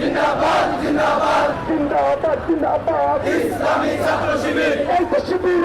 জিন্দাবাদ জিন্দাবাদ জিন্দাবাদ জিন্দাবাদ ইসলামী ছাত্র শিবির এই শিবির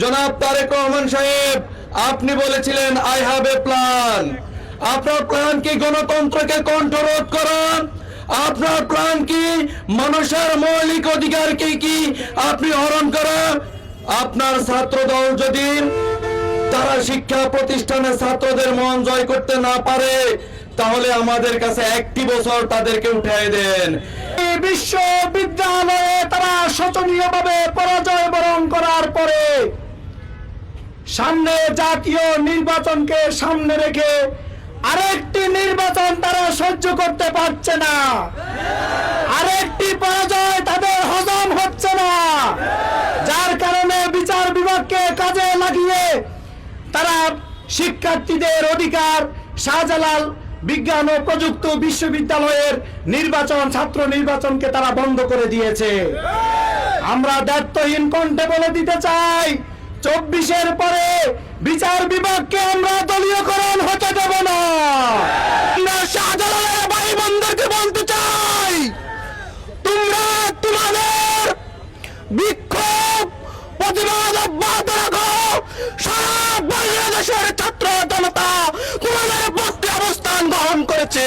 জনাব তারেক রহমান সাহেব আপনি বলেছিলেন আই হ্যাভ এ প্ল্যান আপনার প্ল্যান কি গণতন্ত্রকে কণ্ঠরোধ করা? আপনার প্ল্যান কি মানুষের মৌলিক অধিকারকে কি আপনি হরণ করা? আপনার ছাত্র দল যদি তারা শিক্ষা প্রতিষ্ঠানে ছাত্রদের মন জয় করতে না পারে, তাহলে আমাদের কাছে একটি বছর তাদেরকে উঠাই দেন। বিশ্ববিদ্যালয়ে তারা শোচনীয়ভাবে পরাজয় বরণ পরে সামনে জাতীয় নির্বাচনকে সামনে রেখে আরেকটি নির্বাচন তারা সহ্য করতে পারছে না। আরেকটি পরাজয় তাদের হজম হচ্ছে না। যার কারণে বিচার বিভাগকে কাজে লাগিয়ে তারা শিক্ষার্থীদের অধিকার, শাহজালাল বিজ্ঞান ও প্রযুক্ত বিশ্ববিদ্যালয়ের নির্বাচন, ছাত্র নির্বাচনকে তারা বন্ধ করে দিয়েছে। আমরা দায়িত্বহীন কণ্ঠে বলে দিতে চাই চব্বিশের পরে বিচার বিভাগকে আমরা দলীয়করণ হতে দেব না। শাহজালালের ভাই বন্ধুকে বলতে চাই, তোমরা তোমাদের বিক্ষোভ, প্রতিবাদ অব্যাহত রাখো। সারা বাংলাদেশের ছাত্র জনতা তোমাদের পক্ষে অবস্থান গ্রহণ করেছে।